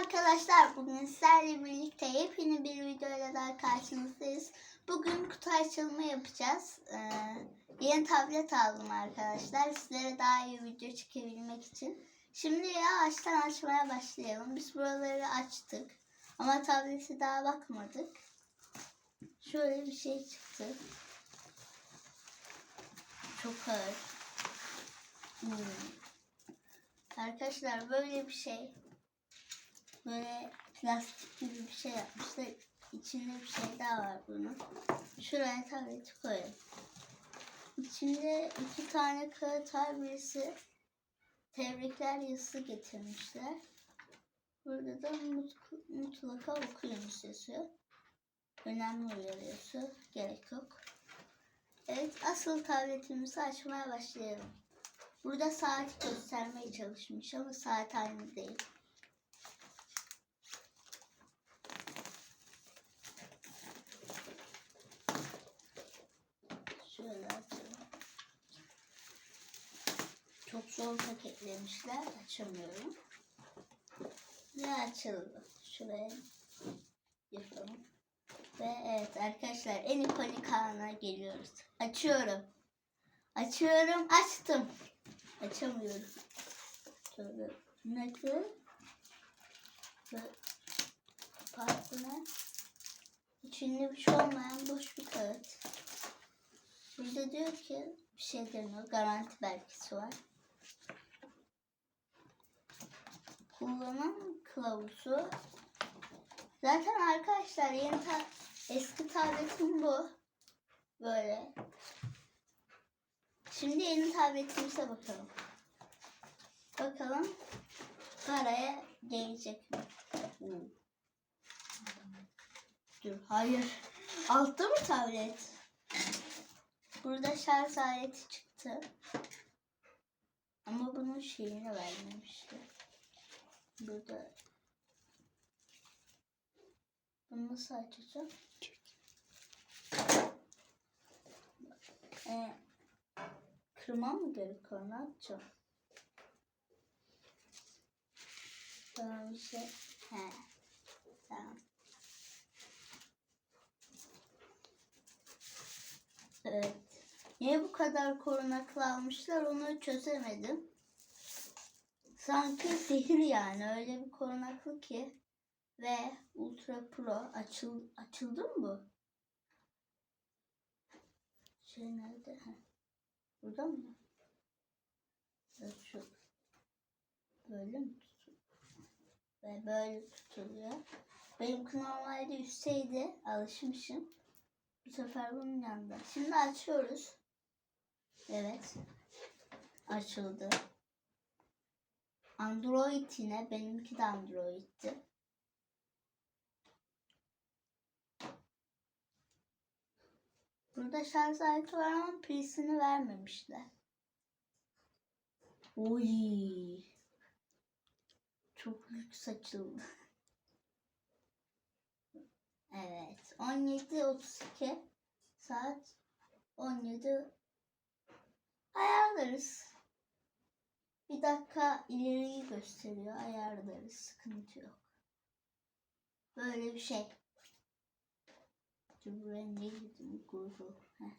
arkadaşlar bugün sizlerle birlikte yepyeni bir videoyla daha karşınızdayız. Bugün kutu açılımı yapacağız. Ee, yeni tablet aldım arkadaşlar. Sizlere daha iyi video çekebilmek için. Şimdi yavaştan açmaya başlayalım. Biz buraları açtık. Ama tableti daha bakmadık. Şöyle bir şey çıktı. Çok ağır. Hmm. Arkadaşlar böyle bir şey böyle plastik gibi bir şey yapmışlar. İçinde bir şey daha var bunun. Şuraya tableti koyalım. İçinde iki tane kağıt var. Birisi tebrikler yazısı getirmişler. Burada da mut- mutlaka okuyunuz yazıyor. Önemli uyarıyorsu. Gerek yok. Evet asıl tabletimizi açmaya başlayalım. Burada saat göstermeye çalışmış ama saat aynı değil. Açalım. Çok zor paketlemişler. Açamıyorum. Ve açıldı. Şuraya yırtalım. Ve evet arkadaşlar en ikonik anına geliyoruz. Açıyorum. Açıyorum. Açtım. Açamıyorum. Şöyle nakı ve partine içinde bir şey olmayan boş bir kağıt. Burada diyor ki bir şey demiyor. Garanti belgesi var. Kullanım kılavuzu. Zaten arkadaşlar yeni ta eski tabletim bu. Böyle. Şimdi yeni tabletimize bakalım. Bakalım paraya gelecek mi? Hmm. Dur hayır. Altta mı tablet? Burada şarj aleti çıktı. Ama bunun şeyini vermemişti. Burada bunu nasıl açacağım? Ee, kırmam mı gerekiyor? Ne yapacağım? Tamam bir şey. He. Tamam. Evet. Niye bu kadar korunaklı almışlar onu çözemedim. Sanki sihir yani öyle bir korunaklı ki. Ve Ultra Pro açıl açıldı mı bu? Şey nerede? Ha. Burada mı? Evet, şu. Böyle mi tutuluyor? Ve böyle tutuluyor. Benimki normalde üstteydi. Alışmışım. Bu sefer bunun yanında. Şimdi açıyoruz. Evet. Açıldı. Android yine. Benimki de Android'ti. Burada şarj aleti var ama pilsini vermemişler. Oy. Çok lüks açıldı. Evet. 17.32 saat 17 ayarlarız. Bir dakika ileriyi gösteriyor. Ayarlarız. Sıkıntı yok. Böyle bir şey. Google. Heh.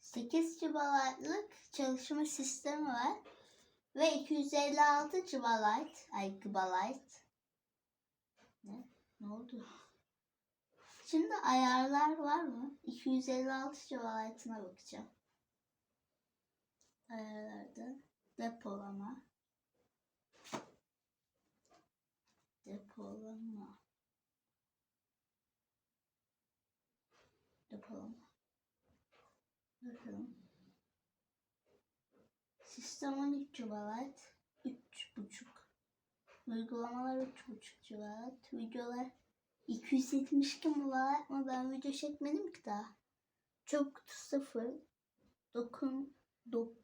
8 GB'lık çalışma sistemi var. Ve 256 GB. Ay GB. Ne? Ne oldu? Şimdi ayarlar var mı? 256 GB'ına bakacağım. Ayarlarda depolama. Depolama. Depolama. Bakalım. Sistem 13 GB. 3.5. Uygulamalar 3.5 GB. Videolar 272 MB ama ben video çekmedim ki daha. Kutu 0. Dokun dok,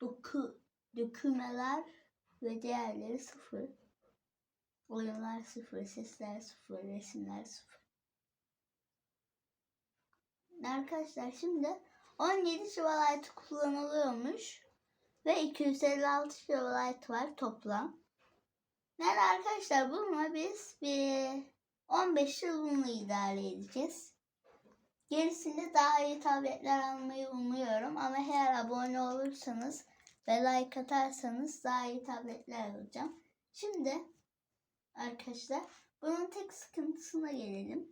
doku dökümeler ve diğerleri 0. Oyunlar 0, sesler 0, resimler 0. Arkadaşlar şimdi 17 GB kullanılıyormuş ve 256 GB var toplam. Yani arkadaşlar bununla biz bir 15 yıl bununla idare edeceğiz. Gerisinde daha iyi tabletler almayı umuyorum ama eğer abone olursanız ve like atarsanız daha iyi tabletler alacağım. Şimdi arkadaşlar bunun tek sıkıntısına gelelim.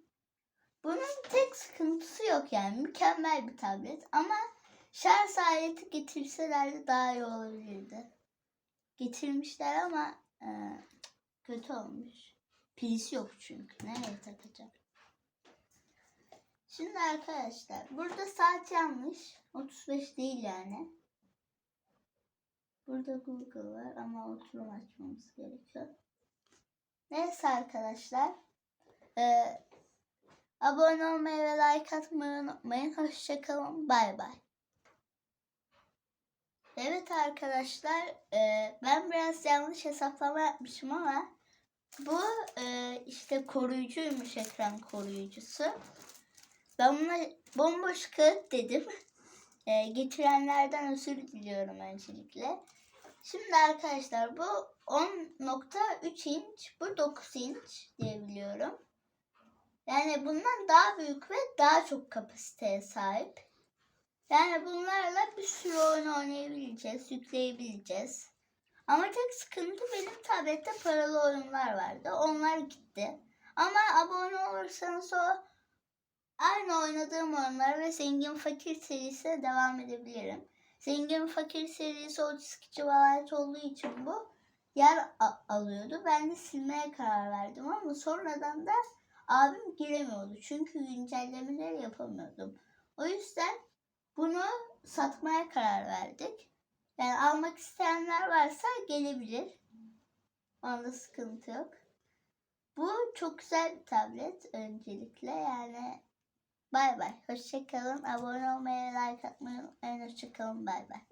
Bunun tek sıkıntısı yok yani mükemmel bir tablet ama şarj aleti getirselerdi daha iyi olabilirdi. Getirmişler ama e, kötü olmuş. Pilisi yok çünkü. Nereye takacağım? Şimdi arkadaşlar burada saat yanlış. 35 değil yani. Burada Google var ama oturum açmamız gerekiyor. Neyse arkadaşlar. Ee, abone olmayı ve like atmayı unutmayın. Hoşçakalın. Bay bay. Evet arkadaşlar. e, ben biraz yanlış hesaplama yapmışım ama bu e, işte koruyucuymuş ekran koruyucusu. Ben buna bomboş kağıt dedim. E, getirenlerden özür diliyorum öncelikle. Şimdi arkadaşlar bu 10.3 inç, bu 9 inç diyebiliyorum. Yani bundan daha büyük ve daha çok kapasiteye sahip. Yani bunlarla bir sürü oyun oynayabileceğiz, yükleyebileceğiz. Ama tek sıkıntı benim tablette paralı oyunlar vardı. Onlar gitti. Ama abone olursanız o aynı oynadığım oyunlar ve Zengin Fakir serisine devam edebilirim. Zengin Fakir serisi o çizgici valayet olduğu için bu yer alıyordu. Ben de silmeye karar verdim ama sonradan da abim giremiyordu. Çünkü güncellemeleri yapamıyordum. O yüzden bunu satmaya karar verdik. Yani almak isteyenler varsa gelebilir. Onda sıkıntı yok. Bu çok güzel bir tablet öncelikle. Yani bay bay. Hoşçakalın. Abone olmayı, like atmayı unutmayın. Hoşçakalın. Bay bay.